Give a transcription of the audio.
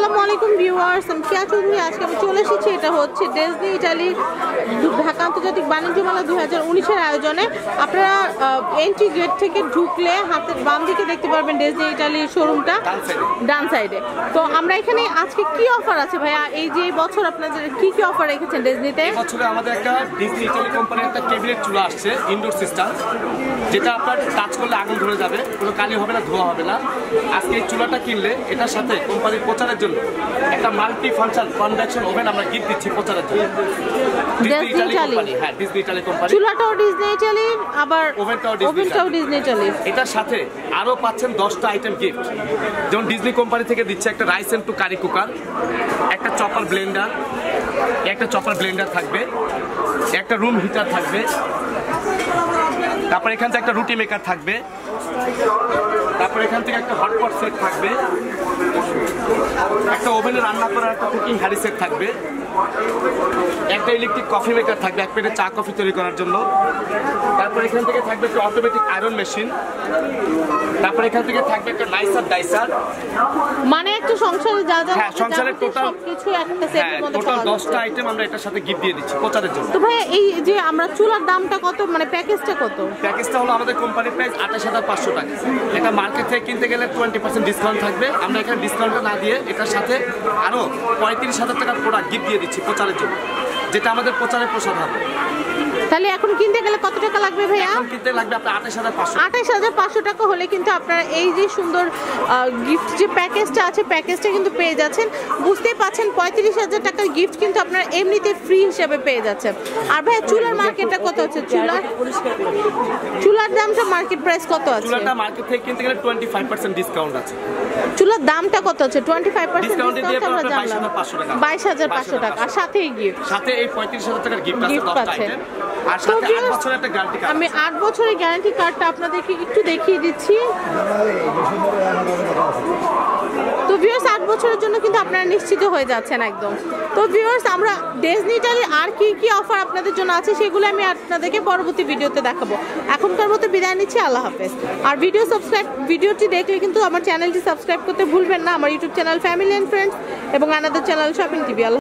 আসসালামু আলাইকুম ভিউয়ার্স আমি কিয়া চৌধুরী। আজকে আমি চলে এসেছি এটা হচ্ছে ডেজনি ইটালি ঢাকা আন্তর্জাতিক বাণিজ্য মেলা দুই হাজার উনিশের আয়োজনে। আপনারা এন্ট্রি গেট থেকে ঢুকলে হাতের বাম দিকে দেখতে পারবেন ডেজনি ইটালির শোরুমটা ডান সাইডে। তো আমরা এখানে আজকে কি অফার আছে ভাইয়া? এই যে এই বছর আপনাদের কি কি অফার রেখেছেন ডেজনিতে বছরে আমাদের একটা ডিজনি ইটালি কোম্পানির একটা কেবিনেট চুলা আসছে ইনডোর সিস্টেম যেটা আপনার টাচ করলে আগুন ধরে যাবে কোনো কালি হবে না ধোয়া হবে না। আজকে এই চুলাটা কিনলে এটার সাথে কোম্পানির প্রচারের জন্য একটা মাল্টি ফাংশন কনভেকশন ওভেন আমরা গিফট দিচ্ছি প্রচারের জন্য। ডিজনি ইটালি কোম্পানি হ্যাঁ ডিজনি ইটালি কোম্পানি চুলাটাও ডিজনি ইটালির আবার ওভেনটাও ডিজনি ইটালির এটার সাথে আরও পাচ্ছেন দশটা আইটেম গিফট যেমন ডিজনি কোম্পানি থেকে দিচ্ছে একটা rice and two curry cooker একটা চপার ব্লেন্ডার একটা চপার ব্লেন্ডার থাকবে একটা রুম হিটার থাকবে তারপর এখান থেকে একটা রুটি মেকার থাকবে। তারপর এখান থেকে একটা হটপট সেট থাকবে। একটা ওভেনে রান্না করার একটা কুকিং হ্যারি সেট থাকবে। একটা ইলেকট্রিক কফি মেকার থাকবে এক প্লেটে চা কফি তৈরি করার জন্য। তারপর এখান থেকে থাকবে একটা অটোমেটিক আয়রন মেশিন তারপর এখান থেকে থাকবে একটা নাইসার ডাইসার মানে একটু সংসারে যা যা হ্যাঁ, সংসারের টোটাল সবকিছু একটা হ্যাঁ সেটের মধ্যে টোটাল পাওয়া দশটা যাচ্ছে আইটেম আমরা এটার সাথে গিফট দিয়ে দিচ্ছি প্রচারের জন্য। তো ভাই এই যে আমরা চুলার দামটা কত মানে প্যাকেজটা কত? প্যাকেজটা হলো আমাদের কোম্পানির প্রাইস আঠাশ হাজার পাঁচশো টাকা। এটা মার্কেট থেকে কিনতে গেলে টোয়েন্টি পার্সেন্ট ডিসকাউন্ট থাকবে। আমরা এখানে ডিসকাউন্টটা না দিয়ে এটার সাথে আরও পঁয়ত্রিশ হাজার টাকার প্রোডাক্ট গিফট দিয়ে দিচ্ছি প্রচারের জন্য, যেটা আমাদের প্রচারের প্রসাদ হবে। তাহলে এখন কিনতে গেলে কত টাকা লাগবে ভাইয়া? কিনতে লাগবে আপনার আঠাশ হাজার পাঁচশো আঠাশ হাজার পাঁচশো টাকা হলে কিন্তু আপনারা এই যে সুন্দর গিফট যে প্যাকেজটা আছে প্যাকেজটা কিন্তু পেয়ে যাচ্ছেন। বুঝতেই পাচ্ছেন পঁয়ত্রিশ হাজার টাকার গিফট কিন্তু আপনারা এমনিতে ফ্রি হিসেবে পেয়ে যাচ্ছেন। আর ভাইয়া চুলার মার্কেটটা কত আছে? চুলার? চুলার দামটা মার্কেট প্রাইস কত আছে? চুলাটা মার্কেট থেকে কিনতে গেলে টোয়েন্টি ফাইভ পার্সেন্ট ডিসকাউন্ট আছে। চুলার দামটা কত আছে? টোয়েন্টি ফাইভ পার্সেন্ট দিয়ে ডিসকাউন্ট আমরা জানলাম। 22,500 টাকা। বাইশ হাজার পাঁচশো টাকা। আর সাথেই গিফট সাথে এই পঁয়ত্রিশ হাজার টাকার গিফট আছে। আইটেম আমি আট বছরের গ্যারান্টি কার্ডটা আপনাদেরকে একটু দেখিয়ে দিচ্ছি। তো ভিউয়ার্স আট বছরের জন্য কিন্তু আপনারা নিশ্চিত হয়ে যাচ্ছেন একদম। তো ভিউয়ার্স আমরা ডেজনি ইটালির আর কি কি অফার আপনাদের জন্য আছে সেগুলো আমি আপনাদেরকে পরবর্তী ভিডিওতে দেখাবো। এখনকার মতো বিদায় নিচ্ছি আল্লাহ হাফেজ। আর ভিডিও সাবস্ক্রাইব ভিডিওটি দেখলে কিন্তু আমার চ্যানেলটি সাবস্ক্রাইব করতে ভুলবেন না। আমার YouTube channel family and friends এবং আনাদের চ্যানেল শপিং টিভি আল্লাহ